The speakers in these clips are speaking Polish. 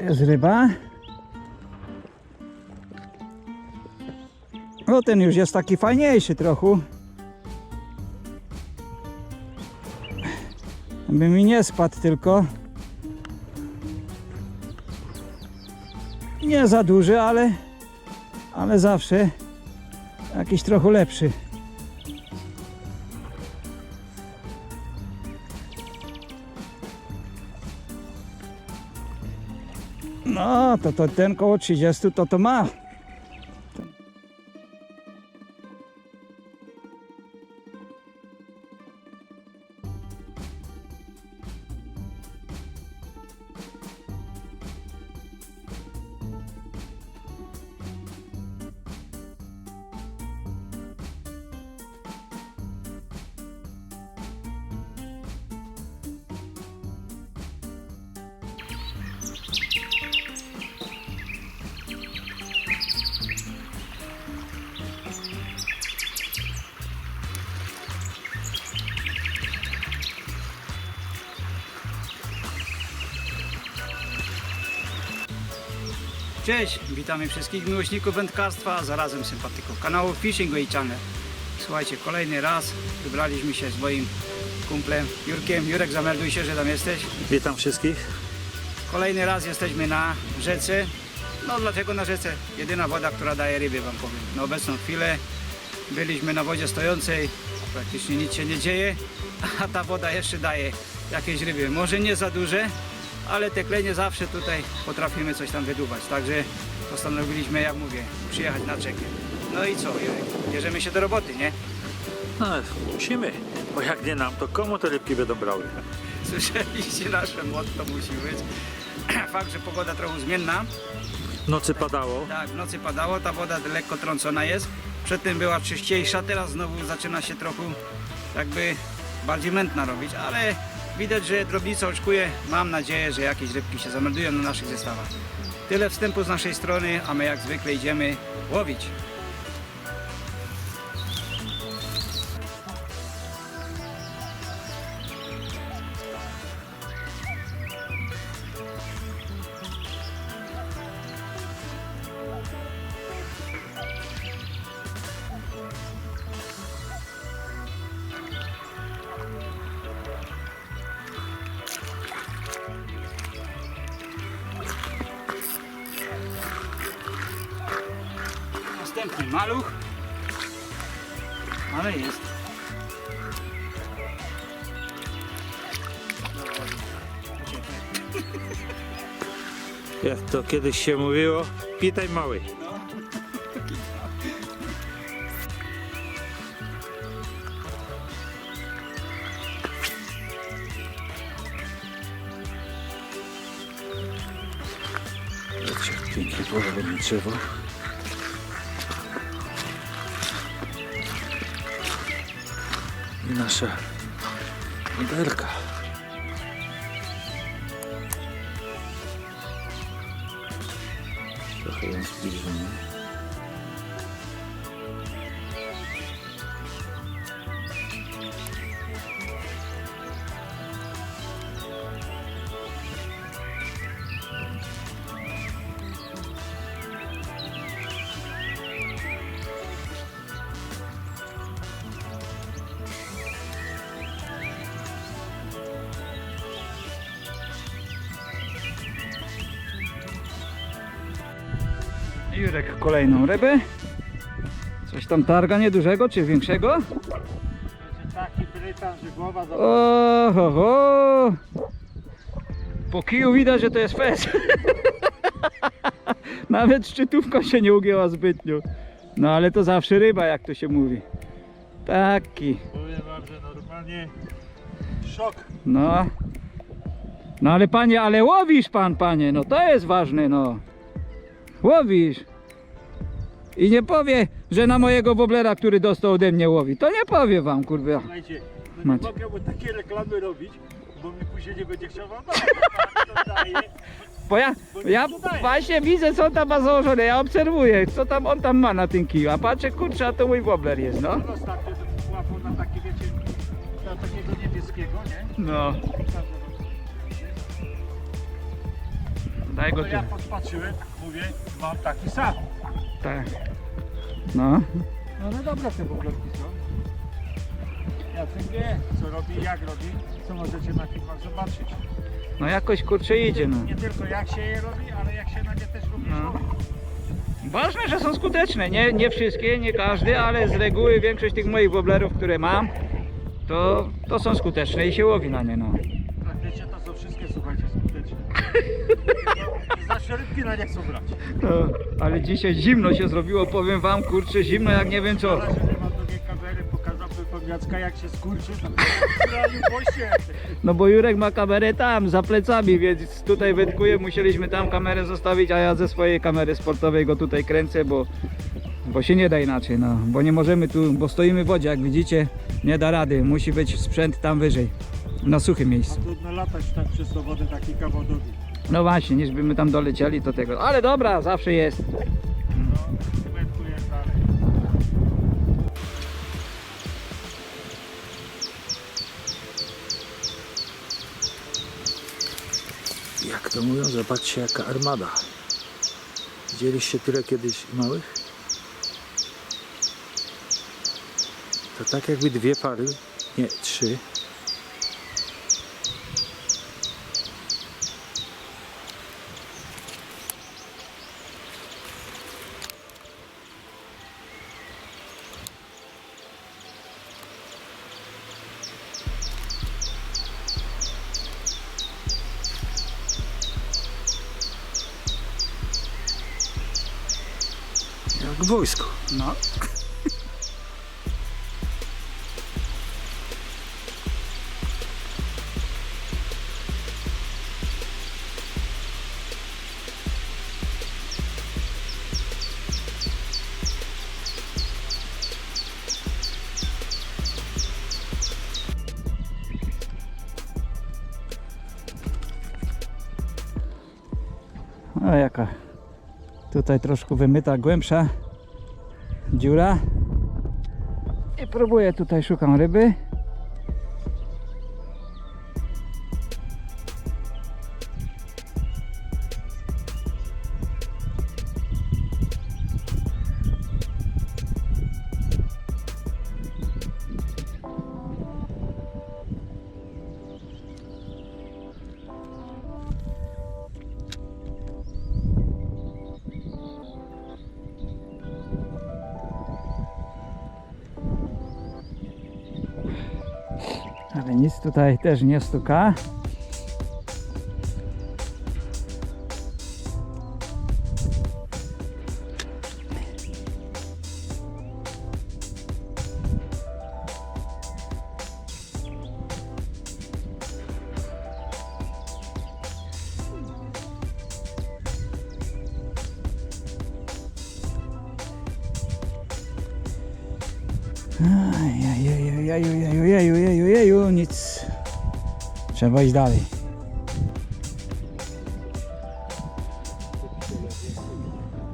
Jest ryba. No ten już jest taki fajniejszy trochę. By mi nie spadł tylko. Nie za duży, ale, ale zawsze jakiś trochę lepszy. No, to, to ten koło 30 to to ma. Cześć, witamy wszystkich miłośników wędkarstwa, a zarazem sympatyków kanału Fishing Way Channel. Słuchajcie, kolejny raz wybraliśmy się z moim kumplem Jurkiem. Jurek, zamelduj się, że tam jesteś. Witam wszystkich. Kolejny raz jesteśmy na rzece. No dlaczego na rzece? Jedyna woda, która daje ryby, wam powiem. Na obecną chwilę byliśmy na wodzie stojącej, praktycznie nic się nie dzieje, a ta woda jeszcze daje jakieś ryby. Może nie za duże, ale te klenie zawsze tutaj potrafimy coś tam wydubać. Także postanowiliśmy, jak mówię, przyjechać na czekę. No i co? Bierzemy się do roboty, nie? No, musimy, bo jak nie nam, to komu te rybki będą brały? Słyszeliście nasze motto musi być. Fakt, że pogoda trochę zmienna, nocy padało, Tak, w nocy padało, ta woda lekko trącona jest. Przedtem była czyściejsza, teraz znowu zaczyna się trochę jakby bardziej mętna robić, ale widać, że drobnica oczkuje. Mam nadzieję, że jakieś rybki się zameldują na naszych zestawach. Tyle wstępu z naszej strony, a my jak zwykle idziemy łowić. Następny maluch. Ale jest. jak to kiedyś się mówiło, pitaj mały. Pięknie położone drzewo. I nasza modelka. Trochę ją Jurek kolejną rybę. Coś tam targa niedużego czy większego? Taki brytan, że głowa. Oho. Po kiju widać, że to jest fez. Nawet szczytówką się nie ugięła zbytnio. No ale to zawsze ryba, jak to się mówi. Taki. Powiem wam, że normalnie szok. No. No ale panie, ale łowisz pan, panie, no to jest ważne, no. Łowisz. I nie powie, że na mojego woblera, który dostał ode mnie łowi. To nie powie wam, kurwa. Słuchajcie, no nie Macie. mogę mu takie reklamy robić, bo mi później nie będzie chciał wam dać. To daje. Bo ja, ja właśnie widzę, co on tam ma założone, ja obserwuję, co tam on tam ma na tym kiju, a patrzę, kurczę, a to mój wobler jest, no. No Ostatnio to łapał na takie, wiecie, na takiego niebieskiego, nie? No. Daj go ja tu. podpatrzyłem, mówię, mam taki sam. Tak. No. No no dobra te poglądki są. Jacek wie, co robi, jak robi, co możecie na filmach zobaczyć. No jakoś kurczę idzie, no. Nie tylko jak się je robi, ale jak się na nie też również No. robi. Ważne, że są skuteczne. Nie, nie wszystkie, nie każdy, ale z reguły większość tych moich woblerów, które mam, to, to są skuteczne i się łowi na nie, no. Tak wiecie, to są wszystkie, słuchajcie, skuteczne. Zawsze rybki na nie chcą brać. no. Ale dzisiaj zimno się zrobiło, powiem wam, kurczę, zimno jak nie wiem co. Szkoda, że nie mam drugiej kamery, pokazałbym pan Jacka jak się skurczy, to. No bo Jurek ma kamerę tam, za plecami, więc tutaj wędkuję, musieliśmy tam kamerę zostawić, a ja ze swojej kamery sportowej go tutaj kręcę, bo, bo się nie da inaczej, no. Bo nie możemy tu, bo stoimy w wodzie, jak widzicie, nie da rady, musi być sprzęt tam wyżej, na suchym A miejscu. trudno latać tak przez tą wodę taki kawał drogi. No właśnie, niż by my tam dolecieli to tego, ale dobra, zawsze jest. Jak to mówią, zobaczcie jaka armada. Widzieliście tyle kiedyś małych? To tak jakby dwie pary, nie trzy. No. O jaka tutaj troszkę wymyta głębsza dziura? I próbuję tutaj szukam ryby tutaj też nie stuka Trzeba iść dalej.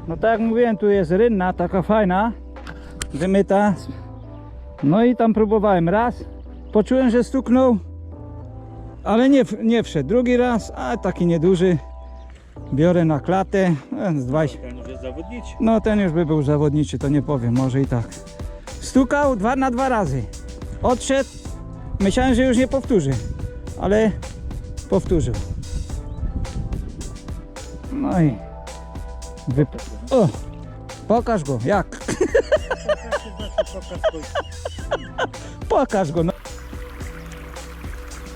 No tak jak mówiłem, tu jest rynna, taka fajna, wymyta. No i tam próbowałem raz, poczułem, że stuknął, ale nie, nie wszedł. Drugi raz, a taki nieduży, biorę na klatę, e, z 20, Ten już jest zawodniczy. no ten już by był zawodniczy, to nie powiem, może i tak. Stukał dwa na dwa razy. Odszedł. Myślałem, że już nie powtórzy, ale powtórzył. No i wyp... O! Pokaż go, jak? Pokaż go, no.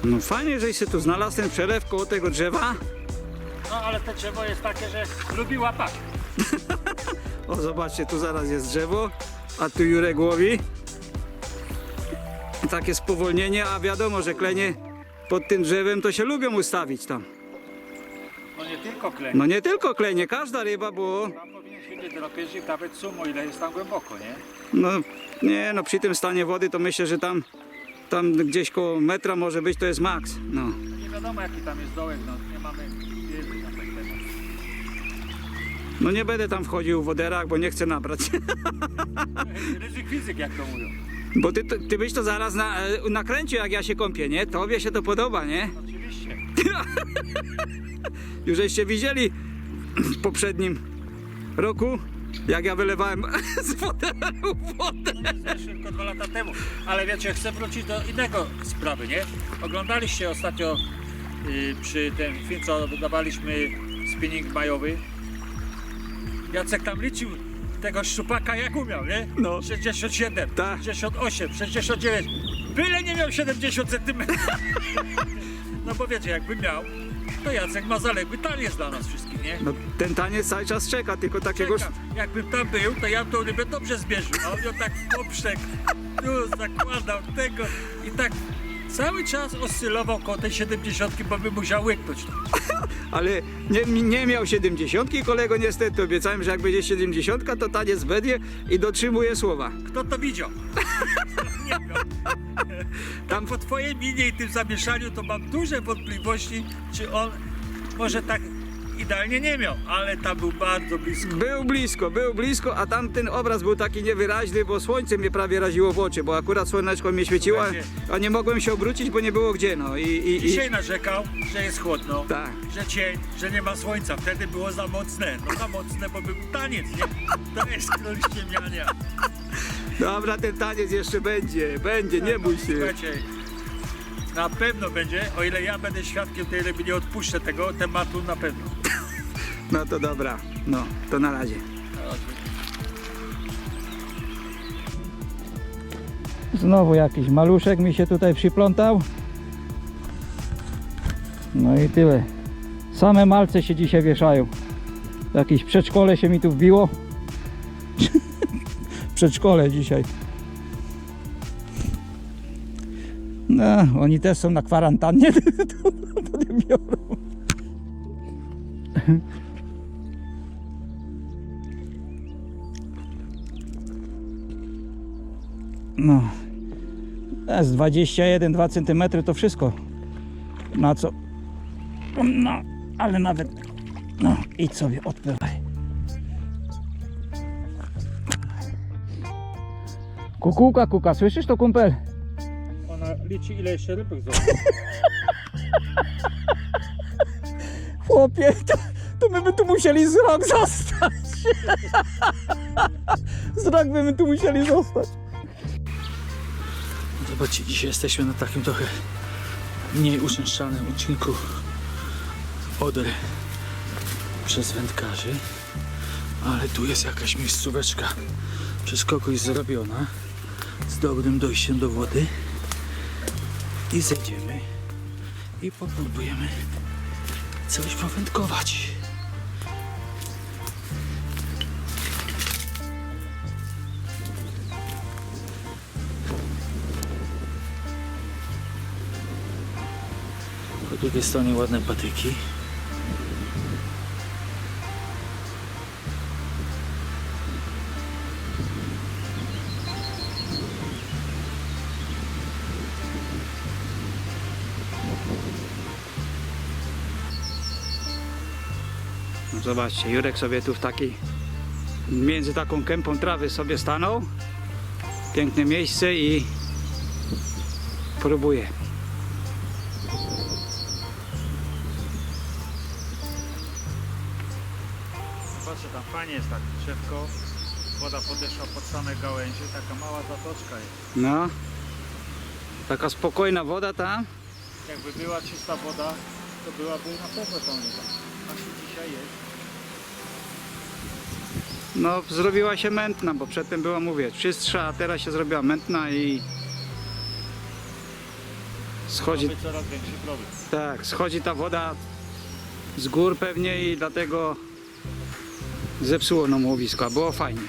No fajnie, żeś się tu znalazł ten przelew koło tego drzewa. No ale to drzewo jest takie, że lubi łapać. O, zobaczcie, tu zaraz jest drzewo, a tu Jurek łowi. Takie spowolnienie, a wiadomo, że klenie pod tym drzewem to się lubią ustawić tam. No nie tylko kleń. No nie tylko klenie, każda ryba, bo Tam powinien siedzieć drapieżnik nawet sumo, ile jest tam głęboko, nie? no nie, no przy tym stanie wody to myślę, że tam, tam gdzieś koło metra może być, to jest maks. No. Nie wiadomo jaki tam jest dołek, no nie mamy wiedzy na ten temat. no nie będę tam wchodził w woderach, bo nie chcę nabrać. Ryzyk fizyk jak to mówią. Bo ty, ty byś to zaraz na, e, nakręcił, jak ja się kąpię, nie? Tobie się to podoba, nie? Oczywiście. Już żeście widzieli w poprzednim roku, jak ja wylewałem z fotelu wodę. Tylko dwa lata temu. Ale wiecie, chcę wrócić do innego sprawy, nie? Oglądaliście ostatnio y, przy tym film, co dodawaliśmy spinning majowy. Jacek tam liczył tego szczupaka jak umiał, nie? No. 67, Tak. 68, 69. Byle nie miał 70 cm. No bo wiecie, jakby miał, to Jacek ma zaległy taniec dla nas wszystkich, nie? No, ten taniec cały czas czeka, tylko takiego... Czekam. Jakbym tam był, to ja tą rybę dobrze zmierzył. A on ją tak w poprzek, tu zakładał tego i tak cały czas oscylował koło tej 70, bo by musiał łyknąć. Ale nie, nie miał 70 kolego niestety. Obiecałem, że jak będzie 70, to taniec będzie i dotrzymuje słowa. Kto to widział? Nie wiem. Tam po twojej minie i tym zamieszaniu to mam duże wątpliwości, czy on może tak idealnie nie miał, ale tam był bardzo blisko. Był blisko, był blisko, a tamten obraz był taki niewyraźny, bo słońce mnie prawie raziło w oczy, bo akurat słoneczko mnie świeciło, a nie mogłem się obrócić, bo nie było gdzie, no i... i, i Dzisiaj narzekał, że jest chłodno, Tak. że cień, że nie ma słońca. Wtedy było za mocne. No za mocne, bo był taniec, nie? To jest król ściemniania. Dobra, ten taniec jeszcze będzie, będzie, nie bój się. Słuchajcie, na pewno będzie, o ile ja będę świadkiem tej ryby, nie odpuszczę tego tematu na pewno. No to dobra, no, to na razie. Znowu jakiś maluszek mi się tutaj przyplątał. No i tyle. Same malce się dzisiaj wieszają. Jakieś przedszkole się mi tu wbiło. przedszkole dzisiaj. No, oni też są na kwarantannie, to, to nie biorą. No. Jest 21-2 cm to wszystko. Na co? No, ale nawet. No, idź sobie, odpływaj. Kukułka, kuka, słyszysz to kumpel? Liczy ile jeszcze rybek zostało. Chłopie, to, to my by tu musieli z rok zostać. z rok by my tu musieli zostać. Zobaczcie, dzisiaj jesteśmy na takim trochę mniej uczęszczanym odcinku Oder przez wędkarzy. Ale tu jest jakaś miejscóweczka przez kogoś zrobiona z dobrym dojściem do wody. I zejdziemy i popróbujemy coś powędkować. Po drugiej stronie ładne patyki. Zobaczcie, Jurek sobie tu w takiej, między taką kępą trawy sobie stanął. Piękne miejsce i próbuje. Patrzcie, tam fajnie jest tak drzewko. Woda podeszła pod same gałęzie, taka mała zatoczka jest. No, taka spokojna woda tam. Jakby była czysta woda, to byłaby na pewno tam. Właśnie dzisiaj jest. No, zrobiła się mętna, bo przedtem była, mówię, czystsza, a teraz się zrobiła mętna i schodzi, Mamy coraz większy problem. tak, schodzi ta woda z gór pewnie i dlatego zepsuło nam łowisko, a było fajnie.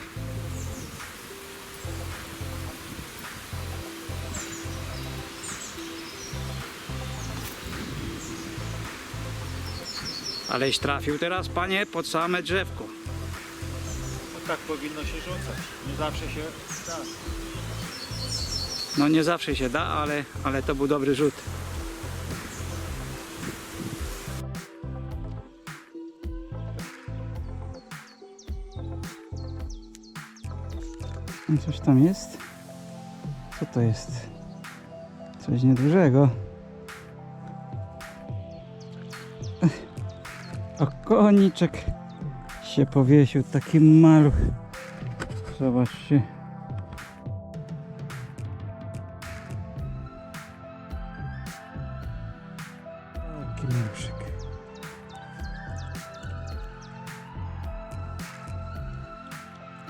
Aleś trafił teraz, panie, pod same drzewko. No tak powinno się rzucać. Nie zawsze się tak. No nie zawsze się da, ale, ale to był dobry rzut. Coś tam jest? Co to jest? Coś niedużego. O koniczek się powiesił, taki maluch. Zobaczcie. Taki maluszek.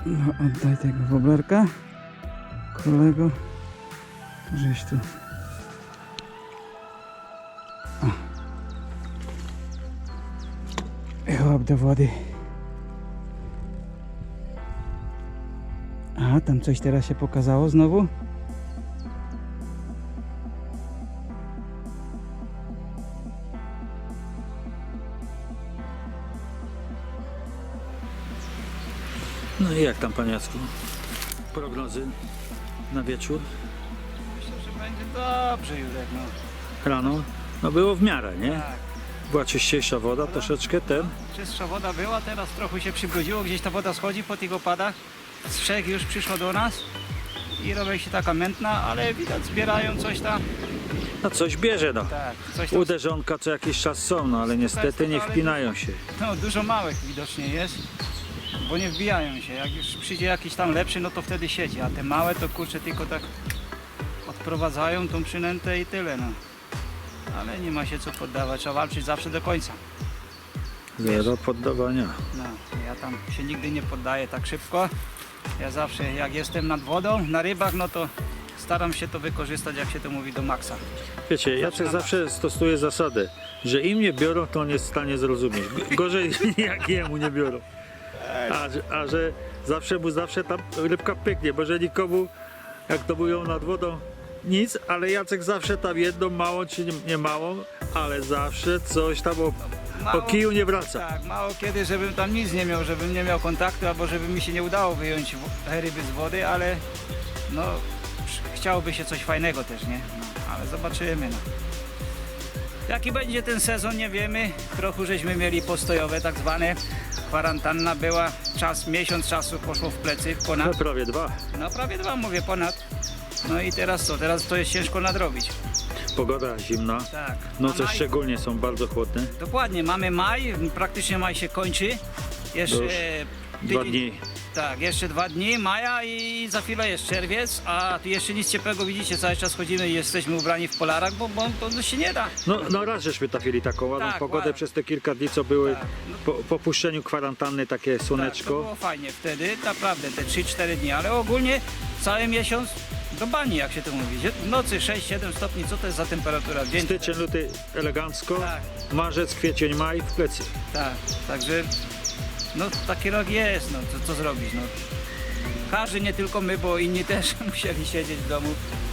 No oddaj tego woblerka. Kolego. Żeś tu. Chłop do wody. Tam coś teraz się pokazało znowu? No i jak tam panie Jacku? Prognozy na wieczór? Myślę, że będzie dobrze, Jurek, no. Rano? No było w miarę, nie? Tak. Była czyściejsza woda, troszeczkę ten. Czystsza woda była, teraz trochę się przybrudziło, gdzieś ta woda schodzi po tych opadach. Z wszech już przyszło do nas i robi się taka mętna, ale widać zbierają coś tam. No coś bierze no. Tak, coś tam. Uderzonka co jakiś czas są, no ale niestety nie wpinają się. No, dużo małych widocznie jest, bo nie wbijają się. Jak już przyjdzie jakiś tam lepszy, no to wtedy siedzi, a te małe to kurczę tylko tak odprowadzają tą przynętę i tyle, no. Ale nie ma się co poddawać, trzeba walczyć zawsze do końca. Zero poddawania. No, ja tam się nigdy nie poddaję tak szybko. Ja zawsze jak jestem nad wodą, na rybach, no to staram się to wykorzystać, jak się to mówi, do maksa. Wiecie, Jacek zawsze stosuje zasadę, że im nie biorą, to on jest w stanie zrozumieć. Gorzej jak jemu nie biorą. A, że- a że zawsze mu zawsze tam rybka pyknie, bo że nikomu, jak to mówią nad wodą, nic, ale Jacek zawsze tam jedną małą czy nie, nie małą, ale zawsze coś tam o, o kiju nie wraca. Tak, mało kiedy, żebym tam nic nie miał, żebym nie miał kontaktu, albo żeby mi się nie udało wyjąć wo- ryby z wody, ale no ch- chciałoby się coś fajnego też, nie? No, ale zobaczymy, no. Jaki będzie ten sezon, nie wiemy. Trochę żeśmy mieli postojowe, tak zwane. Kwarantanna była, czas, miesiąc czasu poszło w plecy, No, ponad. prawie dwa. No prawie dwa, mówię, ponad. No i teraz co? Teraz to jest ciężko nadrobić. Pogoda zimna, Tak. noce A maj- szczególnie są bardzo chłodne. Dokładnie, mamy maj, praktycznie maj się kończy. Jeszcze Już Dwa tydzień- dni. Tak, jeszcze dwa dni maja i za chwilę jest czerwiec, a tu jeszcze nic ciepłego widzicie, cały czas chodzimy i jesteśmy ubrani w polarach, bo, bo to się nie da. No, no raz żeśmy trafili taką ładną Tak, pogodę ładnie. przez te kilka dni, co były Tak, no po, po puszczeniu kwarantanny, takie Tak, to słoneczko. było fajnie wtedy, naprawdę, te 3-4 dni, ale ogólnie cały miesiąc do bani, jak się to mówi. W nocy 6-7 stopni, co to jest za temperatura w dzień? Styczeń, luty elegancko, Tak. marzec, kwiecień, maj w plecy. Tak, także no taki rok jest, no co, co zrobić, no. Każdy, nie tylko my, bo inni też musieli siedzieć w domu,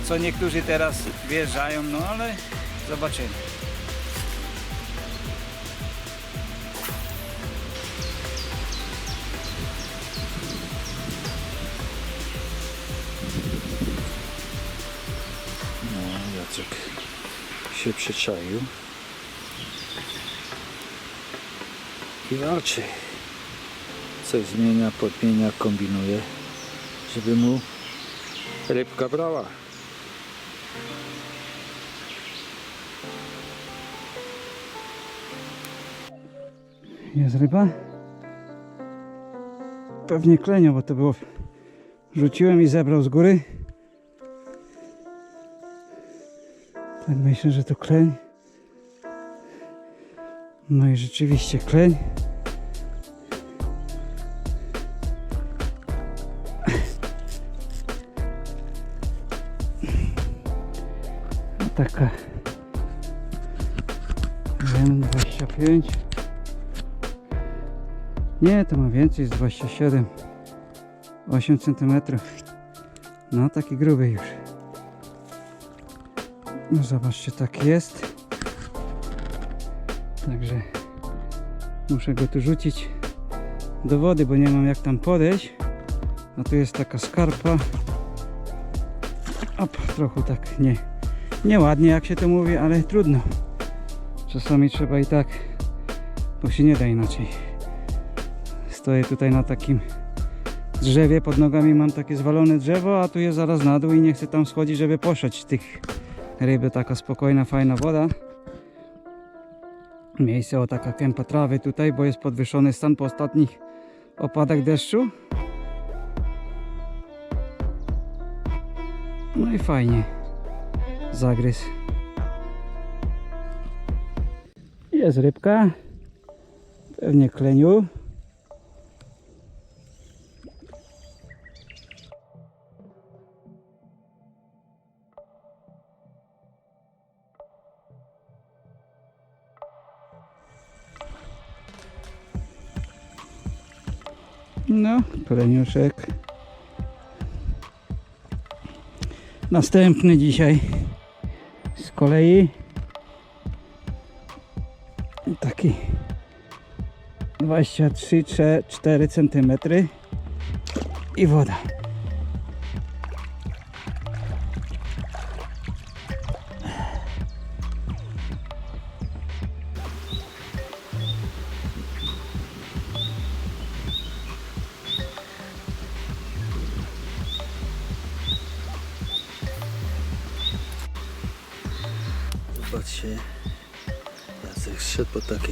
co niektórzy teraz wjeżdżają, no ale zobaczymy. Się przyczaił. I walczy. Coś zmienia, podmienia, kombinuje, żeby mu rybka brała. Jest ryba? Pewnie klenio, bo to było... Rzuciłem i zebrał z góry. Myślę, że to kleń. No i rzeczywiście kleń. Taka... Wiem, 25. Nie, to ma więcej, jest 27. 8 cm. No, taki gruby już. No, zobaczcie, tak jest. Także muszę go tu rzucić do wody, bo nie mam jak tam podejść. A tu jest taka skarpa. Op, trochę tak nie, nieładnie jak się to mówi, ale trudno. Czasami trzeba i tak, bo się nie da inaczej. Stoję tutaj na takim drzewie, pod nogami mam takie zwalone drzewo, a tu jest zaraz na dół i nie chcę tam schodzić, żeby poszeć tych ryby. Taka spokojna, fajna woda. miejsce, o taka kępa trawy tutaj, bo jest podwyższony stan po ostatnich opadach deszczu. No i fajnie. Zagryz. Jest rybka. Pewnie kleniu. Kleniuszek. Następny dzisiaj z kolei taki 23-4 cm i woda.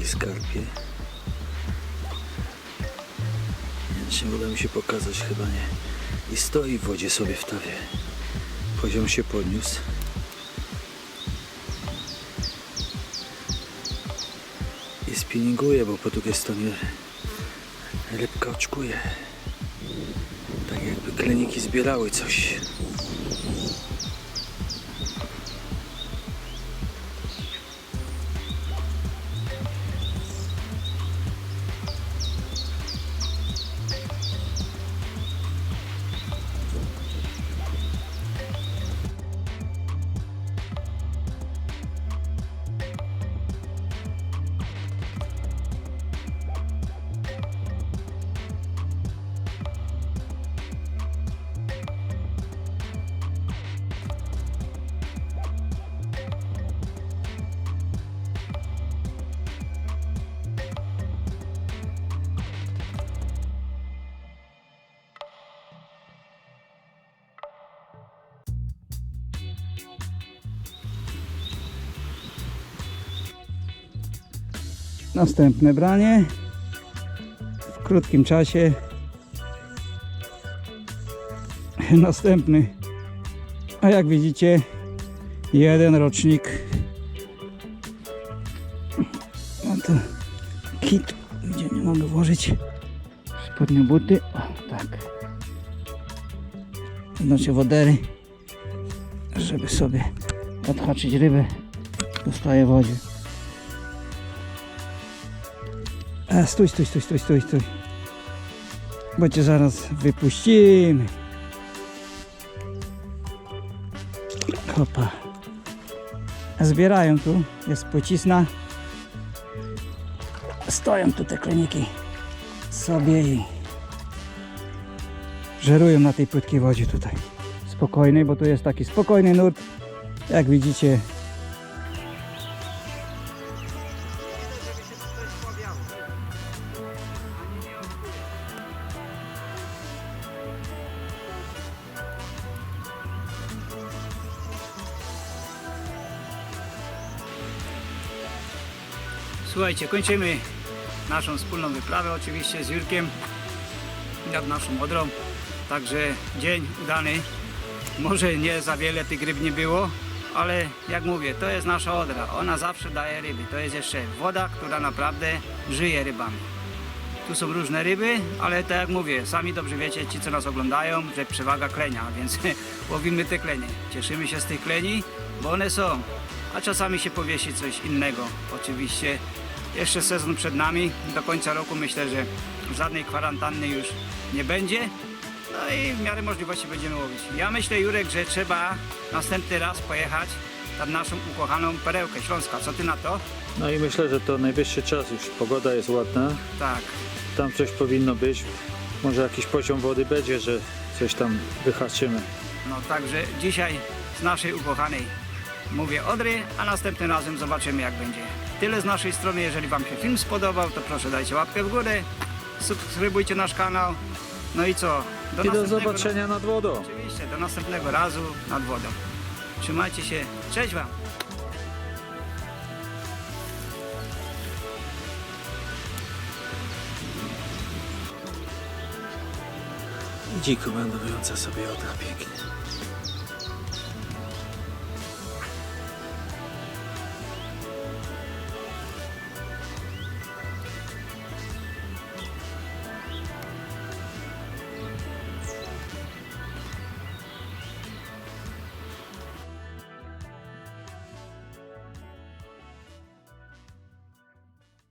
Skarpie. Nie uda mi się pokazać, chyba nie. I stoi w wodzie sobie w tawie. Poziom się podniósł. I spinninguje, bo po drugiej stronie rybka oczkuje. Tak jakby kleniki zbierały coś. Następne branie w krótkim czasie. Następny. A jak widzicie, jeden rocznik. No to kit, gdzie nie mogę włożyć spodnie buty. O, tak. Znaczy wodery, żeby sobie odhaczyć rybę. Dostaję wodzie. Stój, stój, stój, stój, stój, stój. Bo cię zaraz wypuścimy. Hopa. Zbierają tu, jest płycisna. Stoją tu te kleniki sobie i żerują na tej płytkiej wodzie tutaj. Spokojnej, bo tu jest taki spokojny nurt. Jak widzicie, Słuchajcie, kończymy naszą wspólną wyprawę oczywiście z Jurkiem nad naszą Odrą. Także dzień udany. Może nie za wiele tych ryb nie było, ale jak mówię, to jest nasza Odra. Ona zawsze daje ryby. To jest jeszcze woda, która naprawdę żyje rybami. Tu są różne ryby, ale tak jak mówię, sami dobrze wiecie, ci co nas oglądają, że przewaga klenia, więc łowimy te klenie. Cieszymy się z tych kleni, bo one są. A czasami się powiesi coś innego. Oczywiście jeszcze sezon przed nami. Do końca roku myślę, że żadnej kwarantanny już nie będzie. No i w miarę możliwości będziemy łowić. Ja myślę, Jurek, że trzeba następny raz pojechać nad naszą ukochaną perełkę Śląska. Co ty na to? No i myślę, że to najwyższy czas już. Pogoda jest ładna. Tak. Tam coś powinno być. Może jakiś poziom wody będzie, że coś tam wyhaczymy. No także dzisiaj z naszej ukochanej Mówię Odry, a następnym razem zobaczymy jak będzie. Tyle z naszej strony, jeżeli Wam się film spodobał, to proszę dajcie łapkę w górę, subskrybujcie nasz kanał. No i co? Do, I do zobaczenia nad wodą. Oczywiście, do następnego razu nad wodą. Trzymajcie się, cześć Wam! Dziku wędrująca sobie odra pięknie.